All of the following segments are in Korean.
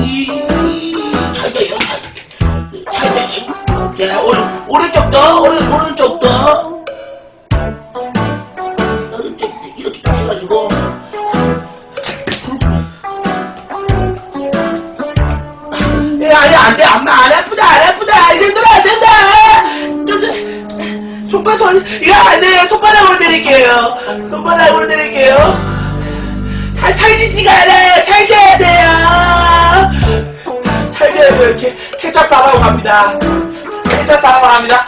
여기 차이다. 자, 오른, 오른쪽도, 오른, 오른쪽도. 오른쪽, 이렇게 딱 해가지고. 야, 야, 안 돼, 엄마, 안 아프다, 안 아프다. 이 정도는 안 된다. 손바닥, 손, 이거 안 돼. 손바닥으로 내릴게요. 손바닥으로 내릴게요. 잘 찰지지가 않아 이렇게 케찹 싸라고 갑니다. 케찹 싸라고 합니다.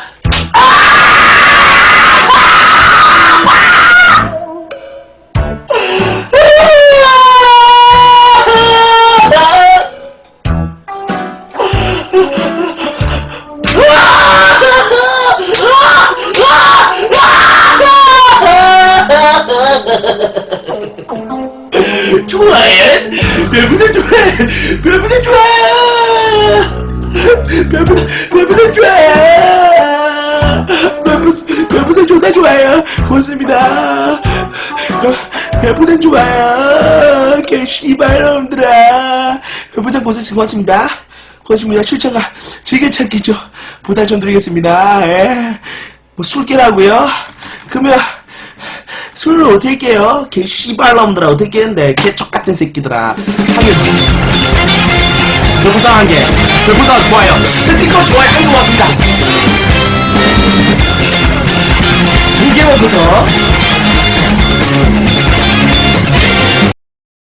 좋아해? 별부자 좋아해? 별부자 좋아해? 별부자, 별부자 좋아해? 별부자, 별부자 존나 좋아요. 고맙습니다. 별부자 좋아요. 개 씨발 놈들아. 별부자 고생 고맙습니다. 고맙습니다. 출처가 즐겨찾기죠. 보답 좀 드리겠습니다. 예. 뭐 술깨라고요? 그러면 술을 어떻게 깨요? 개 씨발 놈들아 어떻게 깨는데 개척 같은 새끼들아 상해서 별부상한 게 별부상 좋아요. 스티커 좋아요. 한거 같습니다